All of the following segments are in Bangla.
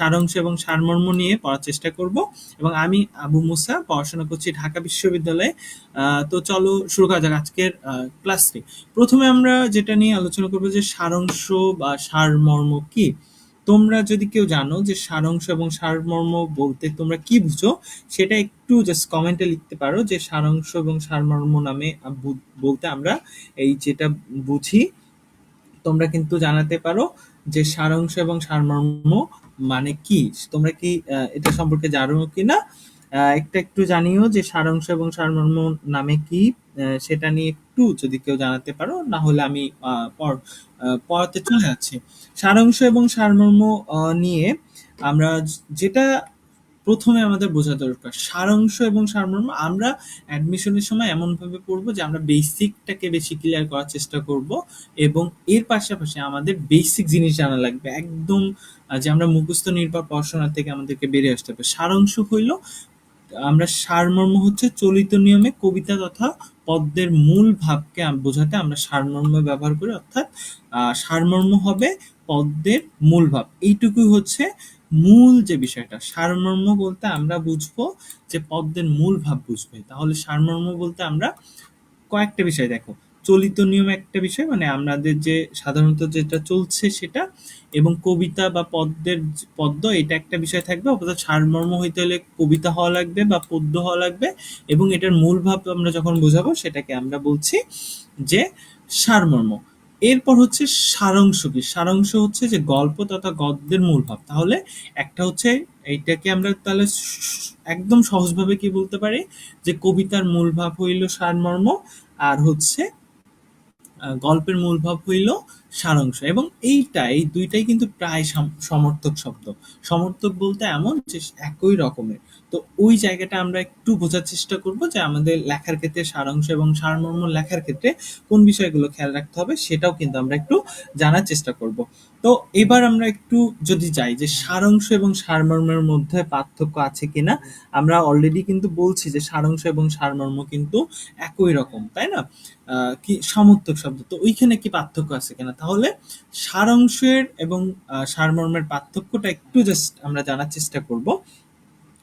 সারাংশ এবং সারমর্ম নিয়ে পড়ার চেষ্টা করব। এবং আমি আবু মুসা, পড়াশোনা করছি ঢাকা বিশ্ববিদ্যালয়ে। তো চলো শুরু করা যাক আজকের ক্লাসটি প্রথমে আমরা যেটা নিয়ে আলোচনা করব যে সারাংশ বা সারমর্ম কি? তোমরা যদি কেউ জানো যে সারাংশ এবং সারমর্ম বলতে তোমরা কি বুঝো, সেটা একটু জাস্ট কমেন্টে লিখতে পারো যে সারাংশ এবং সারমর্ম নামে বলতে আমরা এই যেটা বুঝি, তোমরা কিন্তু জানাতে পারো। যে সারাংশ এবং সারমর্ম মানে কি? তোমরা কি এটা সম্পর্কে জানো কিনা? একটা একটু জানিও যে সারাংশ এবং সারমর্ম নামে কি? সেটা নিয়ে একটু যদি কেউ জানাতে পারো না হলে আমি পড়াতে চলে যাচ্ছি। সারাংশ এবং সারমর্ম নিয়ে আমরা যেটা প্রথমে আমাদের বোঝা দরকার। সারাংশ এবং সারমর্ম আমরা অ্যাডমিশনের সময় এমনভাবে পড়ব যে আমরা বেসিকটাকে বেশি ক্লিয়ার করার চেষ্টা করব এবং এর পাশাপাশি আমাদের বেসিক জিনিস জানা লাগবে। একদম যে আমরা মুখস্থ নির্ভর পড়াশোনা থেকে আমাদেরকে বেরিয়ে আসতে হবে। সারাংশ হইল, আমরা সারমর্ম হচ্ছে চলিত নিয়মে কবিতা তথা পদ্মের মূল ভাবকে বোঝাতে আমরা সারমর্ম ব্যবহার করি। অর্থাৎ সারমর্ম হবে পদ্মের মূল ভাব। এইটুকুই হচ্ছে মূল যে বিষয়টা, সারমর্ম বলতে আমরা বুঝব যে পদ্মের মূল ভাব বুঝবে। তাহলে সারমর্ম বলতে আমরা কয়েকটা বিষয় দেখো। চলিত নিয়ম একটা বিষয় মানে আমাদের যে সাধারণত যেটা চলছে সেটা, এবং কবিতা বা পদ্মের পদ্ম, এটা একটা বিষয় থাকবে। অর্থাৎ সারমর্ম হইতে হলে কবিতা হওয়া লাগবে বা পদ্য হওয়া লাগবে, এবং এটার মূল ভাব আমরা যখন বোঝাবো, সেটাকে আমরা বলছি যে সারমর্ম। এরপর হচ্ছে সারাংশ কি? সারাংশ হচ্ছে যে গল্প তথা গদ্যের মূল ভাব। তাহলে একটা হচ্ছে এইটাকে আমরা তাহলে একদম সহজভাবে কি বলতে পারি? যে কবিতার মূল ভাব হইল সারমর্ম আর হচ্ছে গল্পের মূল ভাব হইল সারাংশ। এবং এইটাই এই দুইটাই কিন্তু প্রায় সমর্থক শব্দ। সমর্থক বলতে এমন যে একই রকমের। তো ওই জায়গাটা আমরা একটু বোঝার চেষ্টা করব যে আমাদের লেখার ক্ষেত্রে সারাংশ এবং সারমর্ম লেখার ক্ষেত্রে কোন বিষয়গুলো খেয়াল রাখতে হবে সেটাও কিন্তু আমরা একটু জানার চেষ্টা করব। তো এবার আমরা একটু যদি যাই যে সারাংশ এবং সারমর্মের মধ্যে পার্থক্য আছে কিনা, আমরা অলরেডি কিন্তু বলছি যে সারাংশ এবং সারমর্ম কিন্তু একই রকম, তাই না? কি সমর্থক শব্দ, তো ওইখানে কি পার্থক্য আছে কিনা? তাহলে সারাংশের এবং সারমর্মের পার্থক্যটা একটু জাস্ট আমরা জানার চেষ্টা করব।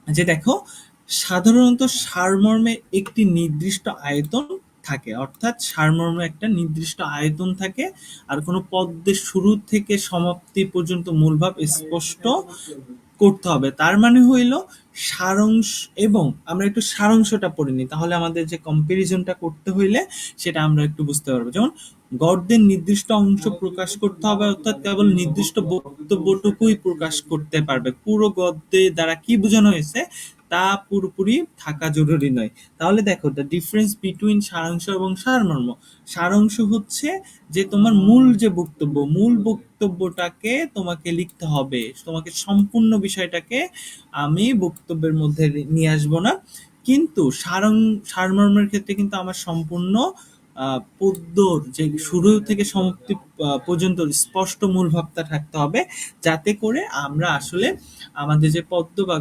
যে দেখো, সাধারণত সারমর্মে একটি নির্দিষ্ট আয়তন থাকে। অর্থাৎ সারমর্মে একটা নির্দিষ্ট আয়তন থাকে আর কোনো পদ্মের শুরু থেকে সমাপ্তি পর্যন্ত মূলভাব স্পষ্ট করতে হবে। তার মানে হইল সারাংশ এবং আমরা একটু সারাংশটা পড়ে নিই। তাহলে আমাদের যে কম্পারিজনটা করতে হইলে সেটা আমরা একটু বুঝতে পারব। যেমন গর্দের নির্দিষ্ট অংশ প্রকাশ করতে হবে, অর্থাৎ কেবল নির্দিষ্ট বক্তব্যটুকুই প্রকাশ করতে পারবে। পুরো গদ্যে দ্বারা কি বোঝানো হয়েছে? তা পুরোপুরি থাকা জরুরি নয়। তাহলে দেখো দ্য ডিফারেন্স বিটুইন সারাংশ এবং সারমর্ম। সারাংশ হচ্ছে যে তোমার মূল যে বক্তব্য, মূল বক্তব্যটাকে তোমাকে লিখতে হবে। তোমাকে সম্পূর্ণ বিষয়টাকে আমি বক্তব্যের মধ্যে নিয়ে আসব না। কিন্তু সারং, সারমর্মের ক্ষেত্রে কিন্তু আমার সম্পূর্ণ পদ্যর যে শুরু থেকে সমাপ্তি পর্যন্ত স্পষ্ট মূল ভাবটা থাকতে হবে, যাতে করে আমরা আসলে আমাদের যে পদ্য বা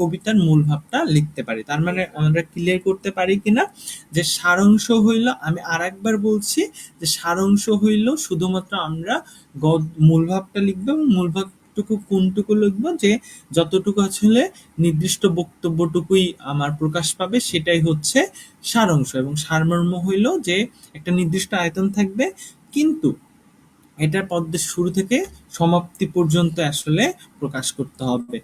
কবিতার মূল ভাবটা লিখতে পারি। তার মানে আমরা ক্লিয়ার করতে পারি কিনা, যে সারাংশ হইল, আমি আর একবার বলছি যে সারাংশ হইল শুধুমাত্র আমরা মূল ভাবটা লিখব এবং মূল ভাব টুকু কোনটুকু লিখব যে যতটুকু আসলে নির্দিষ্ট বক্তব্যটুকুই আমার প্রকাশ পাবে সেটাই হচ্ছে সারাংশ এবং সারমর্ম হইল যে একটা নির্দিষ্ট আয়তন থাকবে, কিন্তু এটা পদ্মের শুরু থেকে সমাপ্তি পর্যন্ত আসলে প্রকাশ করতে হবে।